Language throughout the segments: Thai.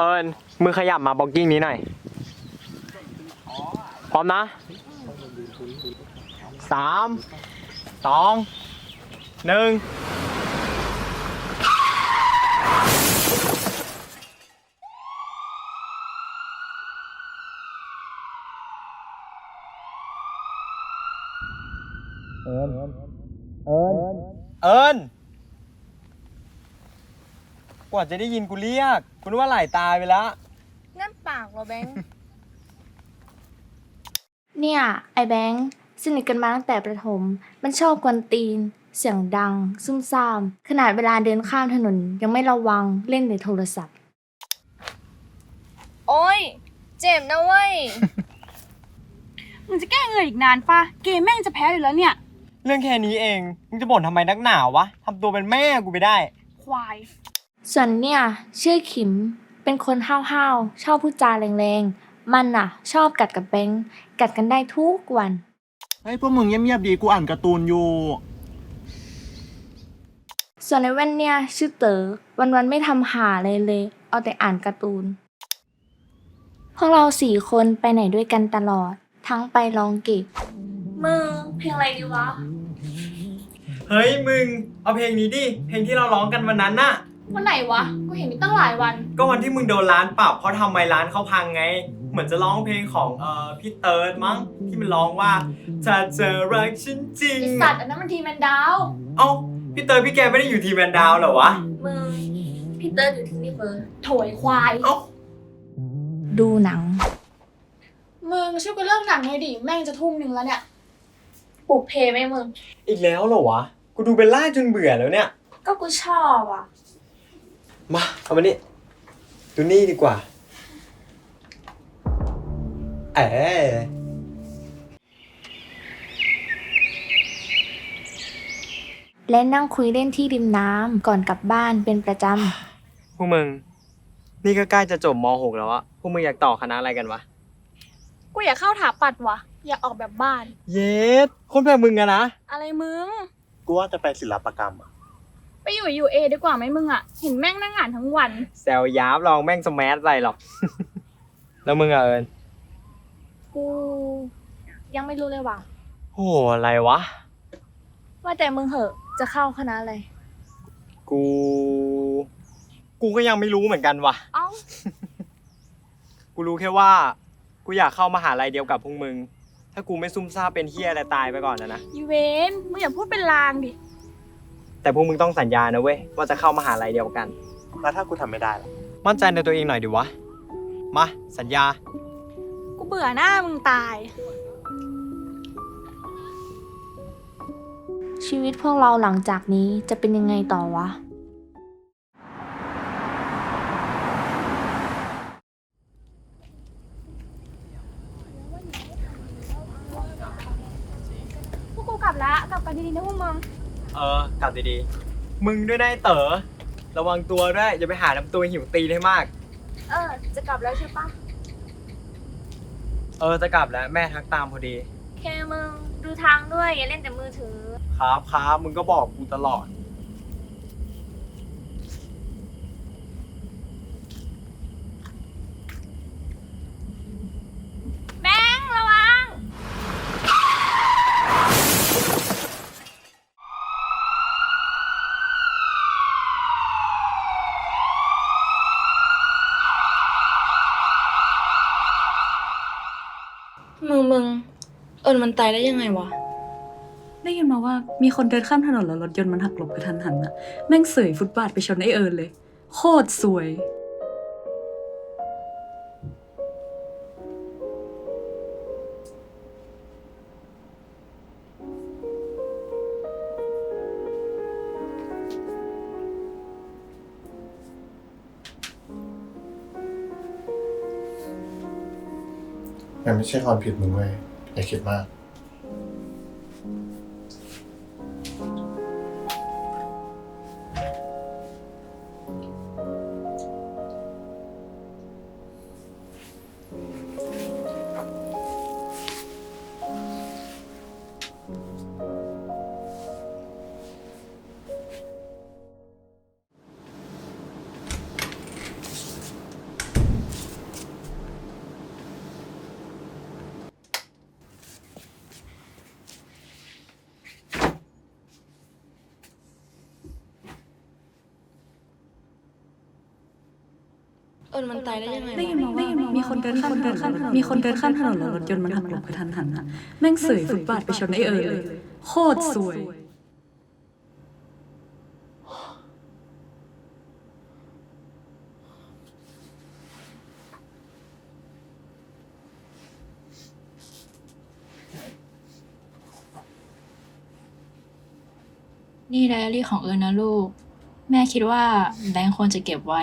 เอิญมือขยับมาบล็อกกิ้งนี้หน่อย พร้อมนะสามสองหนึ่งเอิญเอิญเอิญกว่าจะได้ยินกูเรียก คุณว่าไหลตายไปแล้ว นั่นปากเหรอแบงค์ เนี่ย ไอแบงค์สนิทกันมาตั้งแต่ประถม มันชอบกวนตีน เสียงดัง ซุ่มซ่าม ขนาดเวลาเดินข้ามถนน ยังไม่ระวังเล่นในโทรศัพท์ โอ้ย เจ็บนะเว้ย มึงจะแก้เงินอีกนานปะเกมแม่งจะแพ้อยู่แล้วเนี่ย เรื่องแค่นี้เอง มึงจะบ่นทำไมนักหนาวะทำตัวเป็นแม่กูไปได้ ควาย ส่วนเนี่ย ชื่อขิมเป็นคนห้าวๆ ชอบพูดจาแรงๆ มันน่ะ ชอบกัดกับแบงค์กัดกันได้ทุกวัน เฮ้ยพวกมึงเงียบๆดีกูอ่านการ์ตูนอยู่ ส่วนในแว่นเนี่ย ชื่อเต๋อวันๆไม่ทำหาเลยเลย เอาแต่อ่านการ์ตูน พวกเราสี่คนไปไหนด้วยกันตลอด ทั้งไปลองเก็บมึงเพลงอะไรดีวะ เฮ้ยมึง เอาเพลงนี้ดิ เพลงที่เราร้องกันวันนั้นน่ะ วันไหนวะ กูเห็นมีตั้งหลายวัน ก็วันที่มึงโดนร้านปรับเพราะทำไมร้านเขาพังไง เหมือนจะร้องเพลงของเอ่อพี่เติร์ดมั้งที่มันร้องว่าถ้าเจอรักฉันจริงไอสัตว์อันนั้นมันทีแมนดาว เอ้าพี่เติร์ดพี่แกไม่ได้อยู่ทีมแมนดาวน์เหรอวะ มึงพี่เตอร์อยู่ที่นี่เบอร์โถยควาย เอ้า ดูหนัง มึงช่วยกูเลิกหนังหน่อยดิ แม่งจะทุ่มหนึ่งแล้วเนี่ย ปลุกเพลงไหมมึง อีกแล้วเหรอวะ กูดูเป็นล่าจนเบื่อแล้วเนี่ย ก็กูชอบอะ มา เอามานี่ดูนี่ดีกว่า เอ๋และนั่งคุยเล่นที่ริมน้ำก่อนกลับบ้านเป็นประจพวกมึง นี่ก็ใกล้จะจบม .6 แล้วอะพวกมึงอยากต่อคณะอะไรกันวะ กูอยากเข้าถาปัดวะอยากออกแบบบ้าน เยสคนแบบมึงอะนะ อะไรมึง กูว่าจะไปศิลปกรรมอะไป อยู่ยูเอดีกว่าไหมมึงอะเห็นแม่งนั่งอ่านทั้งวัน แซวยับลองแม่งสแมัอะไรหรอก แล้วมึงอะเอิญำกูยังไม่รู้เลยว่ะโหอะไรวะ ว่าแต่มึงเหอะจะเข้าคณะอะไร กู กูก็ยังไม่รู้เหมือนกันวะเอ้า กูรู้แค่ว่า กูอยากเข้ามหาลัยเดียวกับพวกมึง ถ้ากูไม่ซุ่มซ่ามเป็นเฮียอะไรตายไปก่อนนะนะ อีเวนมึงอย่าพูดเป็นลางดิ แต่พวกมึงต้องสัญญานะเว้ยว่าจะเข้ามหาลัยเดียวกัน แล้วถ้ากูทำไม่ได้ล่ะมั่นใจในตัวเองหน่อยดิวะ มา สัญญา กูเบื่อหน้ามึงตาย ชีวิตพวกเราหลังจากนี้จะเป็นยังไงต่อวะ พวกกูกลับละกลับกันดีๆนะพวกมึง เออกลับดีๆ มึงด้วยนายเต๋อ ระวังตัวด้วยอย่าไปหาน้ำตัวหิวตีนให้มาก เออ จะกลับแล้วใช่ปะเออจะกลับแล้วแม่ทักตามพอดีแค่มึงดูทางด้วยอย่าเล่นแต่มือถือ ครับครับมึงก็บอกกูตลอด แบงค์ระวัง มึงมึง เอิญมันตายได้ยังไงวะ ได้ยินมาว่ามีคนเดินข้ามถนนแล้วรถยนต์มันหักหลบกระทันหันอะแม่งเสยฟุตบาทไปชนไอเอิญเลย โคตรสวย มันไม่ใช่ความผิดมึงเว้ย อย่าคิดมาก เอิญมันตายได้ยังไงได้ยินมาว่ามีคนเดินข้ามถนนมีคนเดินข้ามถนนแล้วรถยนต์มันหักหลบกระทันหันอะแม่งเสยฟุตบาทไปชนไอเอิญเลยโคตรสวย นี่ไดอารี่ของเอิญนะลูก แม่คิดว่าแบงค์ควรจะเก็บไว้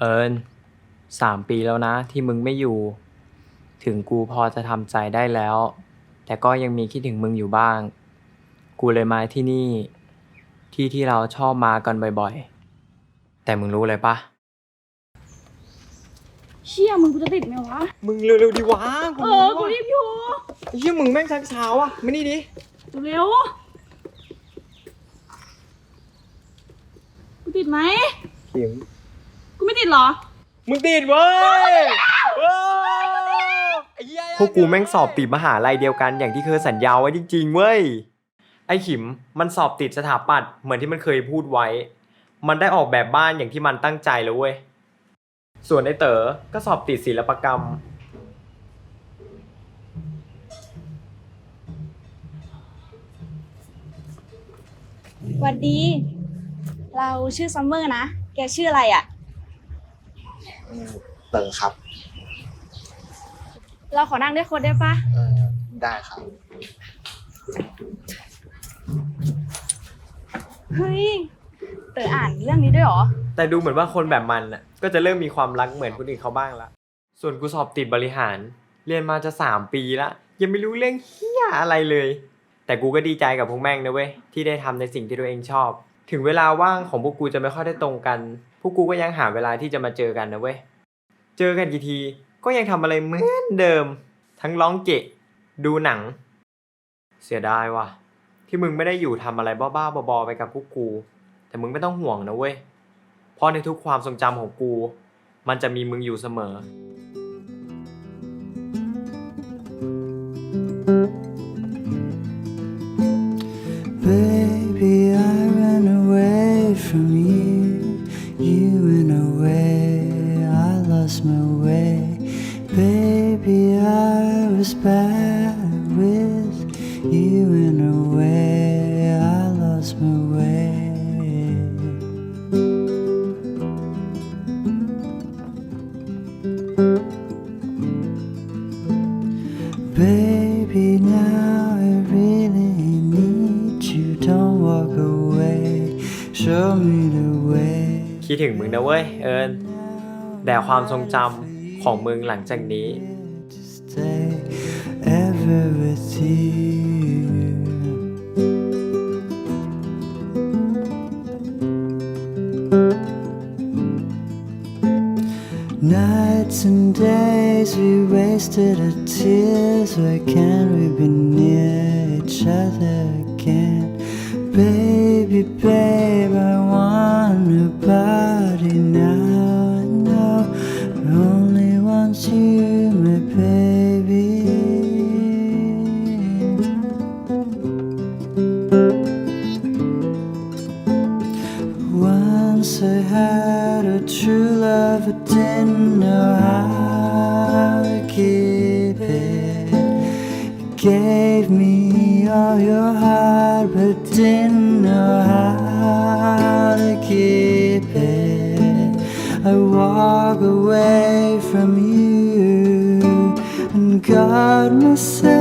เอิญสามปีแล้วนะที่มึงไม่อยู่ ถึงกูพอจะทำใจได้แล้ว แต่ก็ยังมีคิดถึงมึงอยู่บ้าง กูเลยมาที่นี่ ที่ที่เราชอบมากันบ่อยๆ แต่มึงรู้เลยปะเชี่ยมึงกูจะติดไหมวะ มึงเร็วๆดีวะเออ กูรีบอยู่เชี่ยมึงแม่งชักเช้าอะมานี่ดิเร็วกูติดไหมขิม กูไม่ติดเหรอ มึงติดเว้ยพวกกูแม่งสอบติดมหาลัยเดียวกันอย่างที่เคยสัญญาไว้จริงๆเว้ย ไอ้ขิมมันสอบติดสถาปัตย์เหมือนที่มันเคยพูดไว้ มันได้ออกแบบบ้านอย่างที่มันตั้งใจแล้วเว้ย ส่วนไอ้เต๋อก็สอบติดศิลปกรรม หวัดดี เราชื่อซัมเมอร์นะ แกชื่ออะไรอะ เตอครับ เราขอนั่งด้วยคนได้ปะเออได้ครับ เฮ้ย เต๋ออ่านเรื่องนี้ด้วยเหรอ แต่ดูเหมือนว่าคนแบบมันน่ะก็จะเริ่มมีความรักเหมือนคนอื่นเขาบ้างละ ส่วนกูสอบติดบริหาร เรียนมาจะสามปีละ ยังไม่รู้เรื่องเฮียอะไรเลย แต่กูก็ดีใจกับพวกแม่งนะเว้ยที่ได้ทำในสิ่งที่ตัวเองชอบ ถึงเวลาว่างของพวกกูจะไม่ค่อยได้ตรงกัน พวกกูก็ยังหาเวลาที่จะมาเจอกันนะเว้ย เจอกันกี่ทีก็ยังทำอะไรเหมือนเดิม ทั้งร้องเกะ ดูหนัง เสียดายว่ะ ที่มึงไม่ได้อยู่ทำอะไรบ้าๆบอๆไปกับพวกกู แต่มึงไม่ต้องห่วงนะเว้ย เพราะในทุกความทรงจำของกู มันจะมีมึงอยู่เสมอ นะเว้ยเอิญแต่ความทรงจำของมึงหลังจากนี้ ever with you. Nights and days we wasted our tears. Why can't we be near each other again? Baby, babe, I walk away from you and guard myself